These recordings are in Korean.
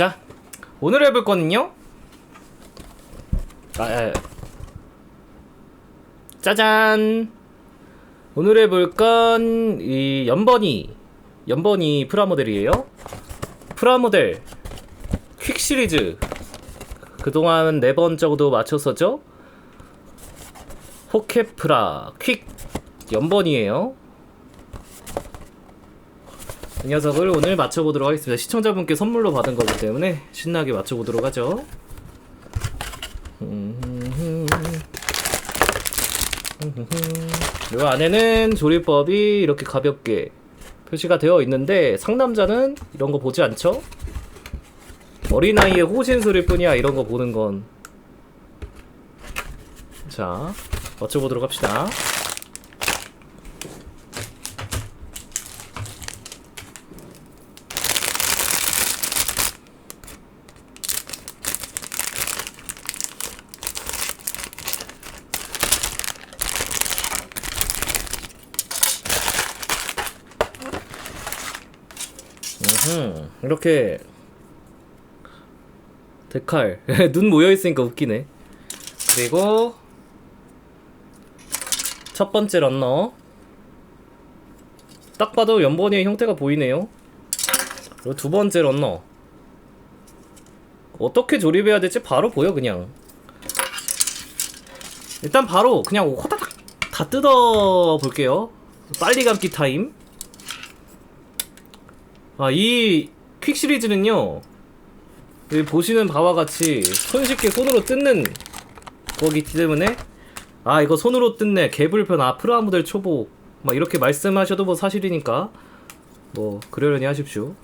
자, 오늘 해볼 거는요. 아, 아, 짜잔. 오늘 해볼 건 이 연번이 연번이 프라모델이에요. 프라모델 퀵 시리즈 그동안 네 번 정도 맞췄었죠. 호케프라 퀵 연번이에요. 이 녀석을 오늘 맞춰보도록 하겠습니다. 시청자분께 선물로 받은 거기 때문에 신나게 맞춰보도록 하죠. 이 안에는 조리법이 이렇게 가볍게 표시가 되어 있는데 상남자는 이런 거 보지 않죠? 어린아이의 호신술일 뿐이야 이런 거 보는 건. 자, 맞춰보도록 합시다. 음, 이렇게 데칼 눈 모여 있으니까 웃기네. 그리고 첫 번째 런너 딱 봐도 연번이의 형태가 보이네요. 그리고 두 번째 런너 어떻게 조립해야 될지 바로 보여 그냥. 일단 바로 그냥 호다닥 다 뜯어 볼게요. 빨리 감기 타임. 아, 이 퀵 시리즈는요. 여기 보시는 바와 같이 손쉽게 손으로 뜯는 거기 때문에 아, 이거 손으로 뜯네. 개불편 아프라 모델 초보. 막 이렇게 말씀하셔도 뭐 사실이니까 뭐 그러려니 하십시오.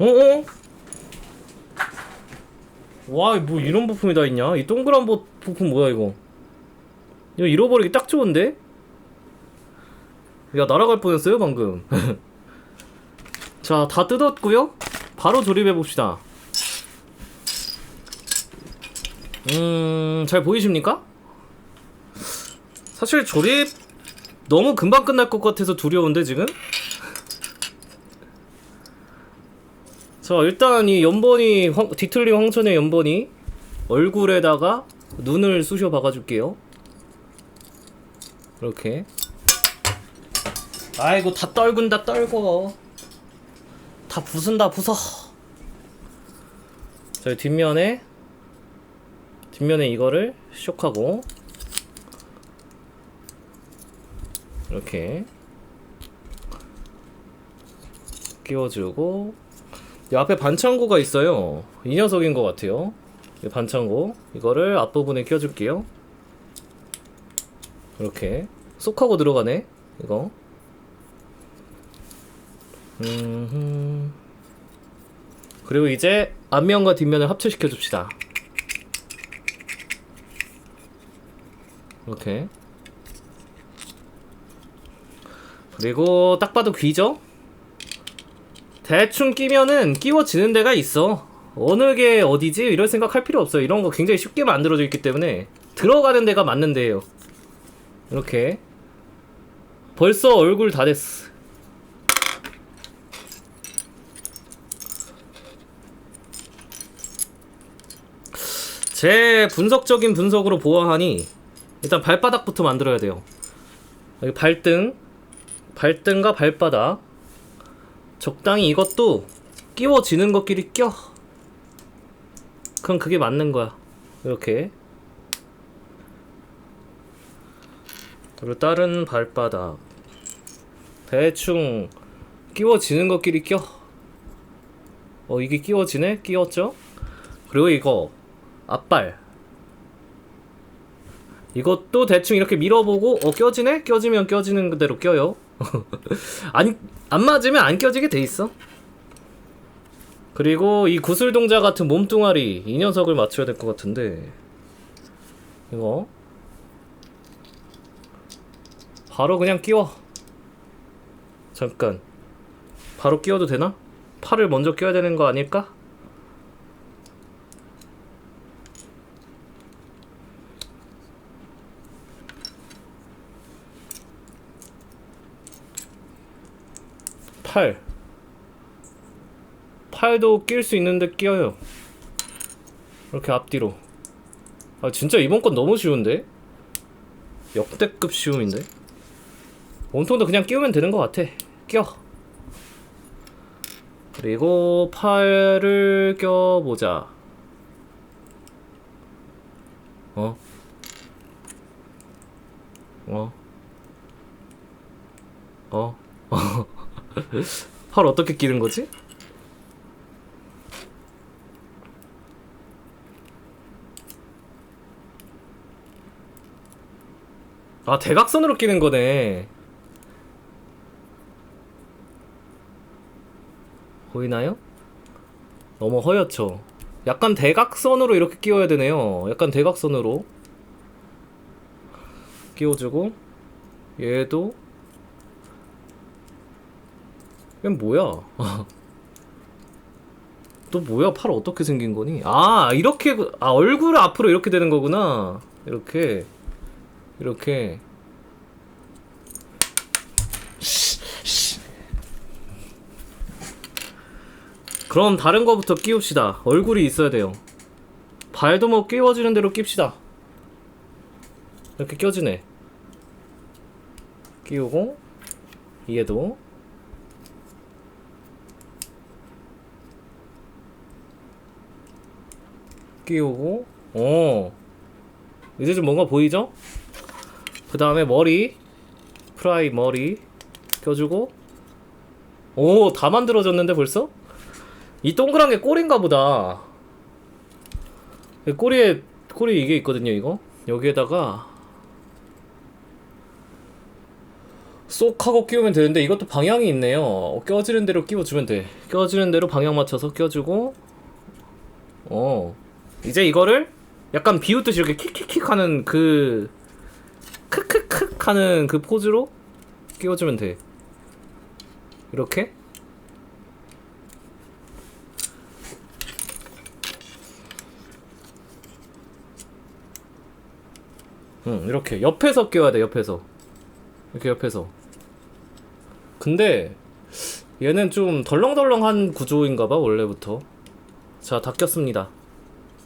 어? 어? 와, 뭐 이런 부품이 다 있냐? 이 동그란 부, 부품 뭐야 이거? 이거 잃어버리기 딱 좋은데? 야, 날아갈 뻔했어요 방금. 자, 다 뜯었고요. 바로 조립해 봅시다. 음, 잘 보이십니까? 사실 조립 너무 금방 끝날 것 같아서 두려운데 지금? 자 일단 이 연번이 황, 뒤틀린 황천의 연번이 얼굴에다가 눈을 쑤셔 박아줄게요. 이렇게. 아이고 다 떨군다 떨궈 다 부순다 부숴 자 뒷면에 뒷면에 이거를 쇽하고. 이렇게. 끼워주고. 이 앞에 반창고가 있어요. 이 녀석인 것 같아요. 이 반창고 이거를 앞부분에 껴줄게요. 이렇게 쏙 하고 들어가네. 이거. 음. 그리고 이제 앞면과 뒷면을 합체시켜 줍시다. 이렇게. 그리고 딱 봐도 귀죠? 대충 끼면은 끼워지는 데가 있어. 어느 게 어디지? 이런 생각 할 필요 없어요. 이런 거 굉장히 쉽게 만들어져 있기 때문에 들어가는 데가 맞는 데예요. 이렇게 벌써 얼굴 다 됐어. 제 분석적인 분석으로 보아하니 일단 발바닥부터 만들어야 돼요. 발등, 발등과 발바닥 적당히 이것도 끼워지는 것끼리 껴. 그럼 그게 맞는 거야. 이렇게. 그리고 다른 발바닥. 대충 끼워지는 것끼리 껴. 어, 이게 끼워지네? 끼웠죠? 그리고 이거. 앞발. 이것도 대충 이렇게 밀어보고 어 껴지네? 껴지면 껴지는 그대로 껴요 안, 안 맞으면 안 껴지게 돼 있어. 그리고 이 구슬 동자 같은 몸뚱아리 이 녀석을 맞춰야 될 것 같은데. 이거. 바로 그냥 끼워. 잠깐. 바로 끼워도 되나? 팔을 먼저 끼워야 되는 거 아닐까? 팔 팔도 낄 수 있는데 끼어요 이렇게 앞뒤로 아 진짜 이번 건 너무 쉬운데? 역대급 쉬움인데? 몸통도 그냥 끼우면 되는 것 같아 끼워 그리고 팔을 껴보자 어? 어? 어? 팔 어떻게 끼는 거지? 아 대각선으로 끼는 거네 보이나요? 너무 허옇죠? 약간 대각선으로 이렇게 끼워야 되네요 약간 대각선으로 끼워주고 얘도 얘 뭐야? 또 뭐야? 팔 어떻게 생긴 거니? 아 이렇게 그- 아 얼굴 앞으로 이렇게 되는 거구나. 이렇게 이렇게. 그럼 다른 거부터 끼웁시다. 얼굴이 있어야 돼요. 발도 뭐 끼워지는 대로 낍시다. 이렇게 껴지네. 끼우고 얘도 끼우고 어. 이제 좀 뭔가 보이죠? 그 다음에 머리 프라이 머리 껴주고 오 다 만들어졌는데 벌써? 이 동그란 게 꼬리인가 보다. 이 꼬리에 꼬리 이게 있거든요 이거. 여기에다가 쏙 하고 끼우면 되는데 이것도 방향이 있네요. 껴지는 대로 끼워주면 돼. 껴지는 대로 방향 맞춰서 껴주고 어 이제 이거를 약간 비웃듯이 이렇게 킥킥킥 하는 그 크크크 하는 그 포즈로 끼워주면 돼. 이렇게? 응 이렇게. 옆에서 끼워야 돼 옆에서. 이렇게 옆에서. 근데 얘는 좀 덜렁덜렁한 구조인가봐 원래부터. 자 다 꼈습니다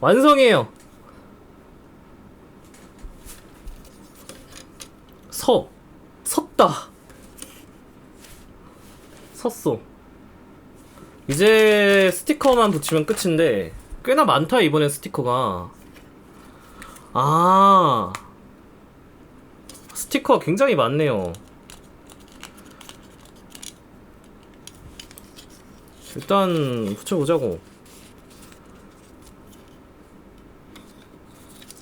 완성이에요. 서. 섰다. 섰어. 이제 스티커만 붙이면 끝인데 꽤나 많다 이번엔 스티커가. 아. 스티커가 굉장히 많네요. 일단 붙여보자고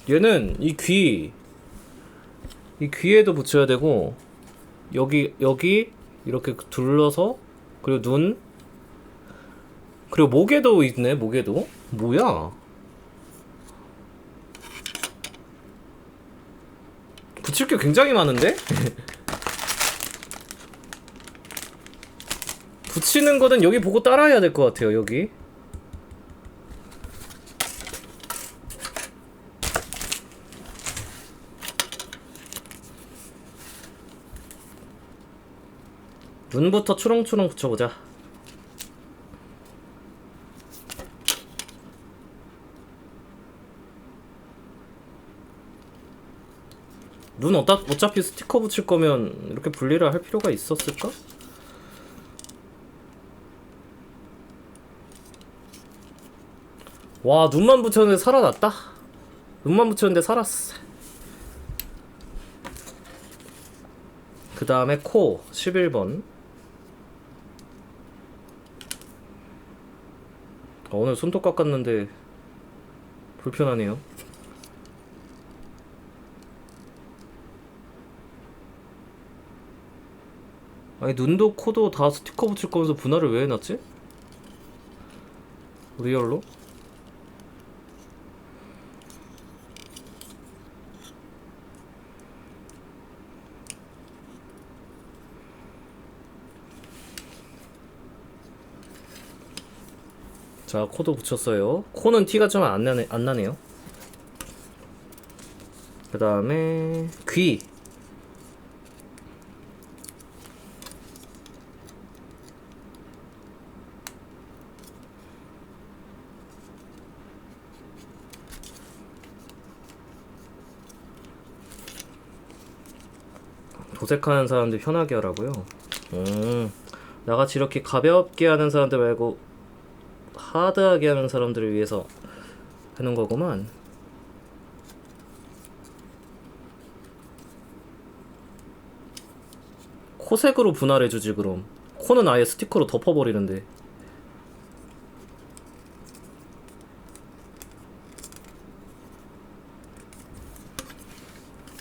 얘는 이 귀, 이 귀에도 붙여야 되고 여기 여기 이렇게 둘러서 그리고 눈 그리고 목에도 있네 목에도 뭐야? 붙일 게 굉장히 많은데? 붙이는 거는 여기 보고 따라해야 될 것 같아요 여기 눈부터 초롱초롱 붙여보자. 눈 어차, 어차피 스티커 붙일 거면 이렇게 분리를 할 필요가 있었을까? 와 눈만 붙였는데 살아났다 눈만 붙였는데 살았어 그 다음에 코 11번 아, 오늘 손톱 깎았는데 불편하네요. 아니 눈도 코도 다 스티커 붙일 거면서 분할을 왜 해놨지? 리얼로? 자 코도 붙였어요. 코는 티가 좀 안 나네, 안 나네요. 그 다음에 귀. 도색하는 사람들 편하게 하라고요? 음, 나같이 이렇게 가볍게 하는 사람들 말고 하드하게 하는 사람들을 위해서 하는 거구만. 코색으로 분할해주지 그럼. 코는 아예 스티커로 덮어버리는데.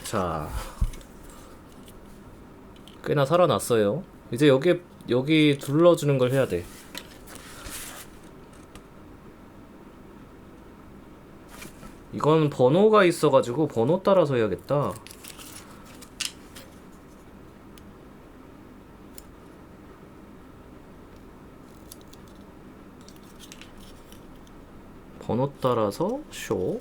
자, 꽤나 살아났어요. 이제 여기 여기 둘러주는 걸 해야 돼. 이건 번호가 있어가지고 번호 따라서 해야겠다. 번호 따라서 쇼.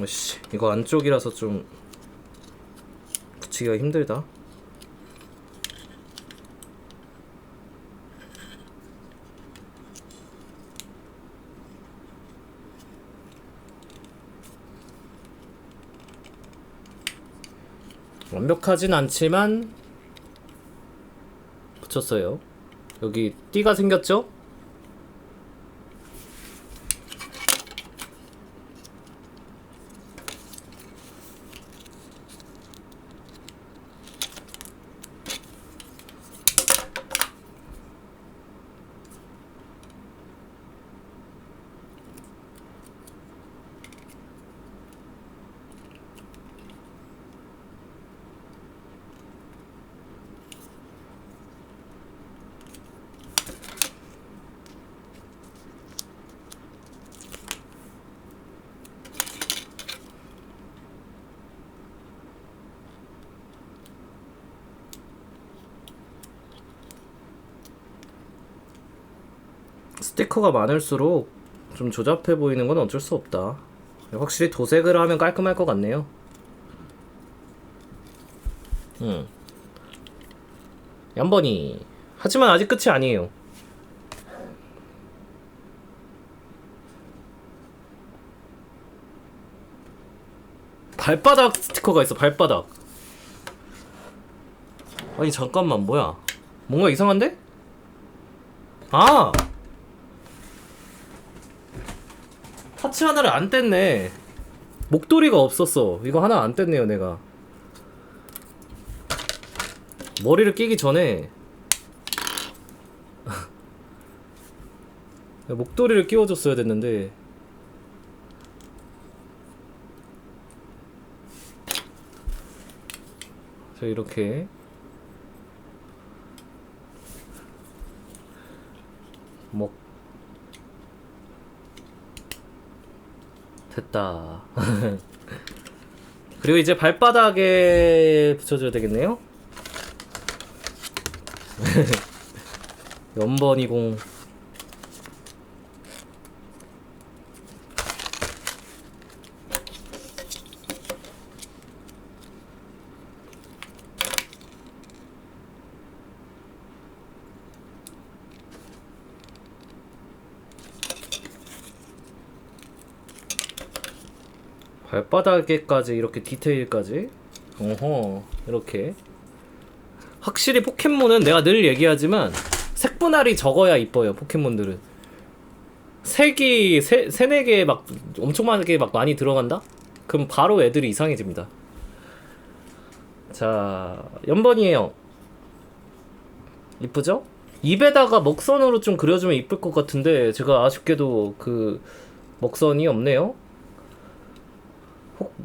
어씨 이거 안쪽이라서 좀 붙이기가 힘들다 완벽하진 않지만 붙였어요 여기 띠가 생겼죠? 스티커가 많을수록 좀 조잡해 보이는 건 어쩔 수 없다. 확실히 도색을 하면 깔끔할 것 같네요. 음. 얌번이. 하지만 아직 끝이 아니에요. 발바닥 스티커가 있어, 발바닥. 아니, 잠깐만, 뭐야. 뭔가 이상한데? 아! 파츠 하나를 안 뗐네. 목도리가 없었어. 이거 하나 안 뗐네요, 내가. 머리를 끼기 전에 목도리를 끼워줬어야 됐는데 자 이렇게 목 됐다. 그리고 이제 발바닥에 붙여줘야 되겠네요. 연번이공 발바닥에까지 이렇게 디테일까지 어허 이렇게 확실히 포켓몬은 내가 늘 얘기하지만 색분할이 적어야 이뻐요 포켓몬들은 색이 세, 세네 개 막 엄청 많게 막 많이 들어간다? 그럼 바로 애들이 이상해집니다. 자, 연번이에요. 이쁘죠? 입에다가 먹선으로 좀 그려주면 이쁠 것 같은데 제가 아쉽게도 그 먹선이 없네요.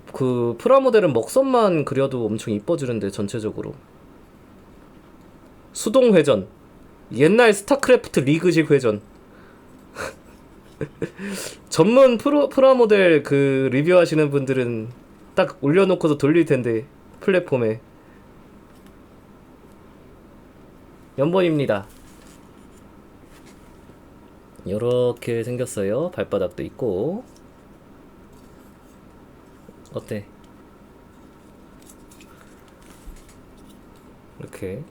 혹그 프라모델은 먹선만 그려도 엄청 이뻐지는데 전체적으로. 수동 회전. 옛날 스타크래프트 리그식 회전. 전문 프로 프라모델 그 리뷰하시는 분들은 딱 올려놓고서 돌릴 텐데 플랫폼에 연본입니다. 이렇게 생겼어요. 발바닥도 있고 어때? 이렇게.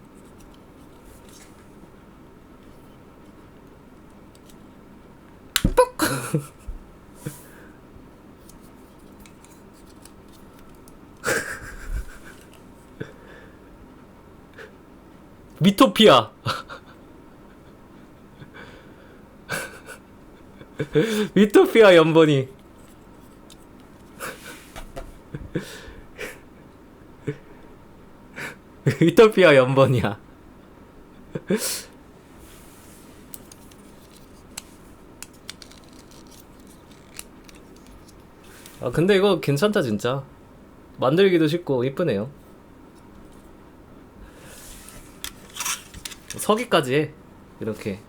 미토피아. 미토피아 연번이 미토피아 연번이야. 아 근데 이거 괜찮다 진짜. 만들기도 쉽고 이쁘네요. 서기까지 해 이렇게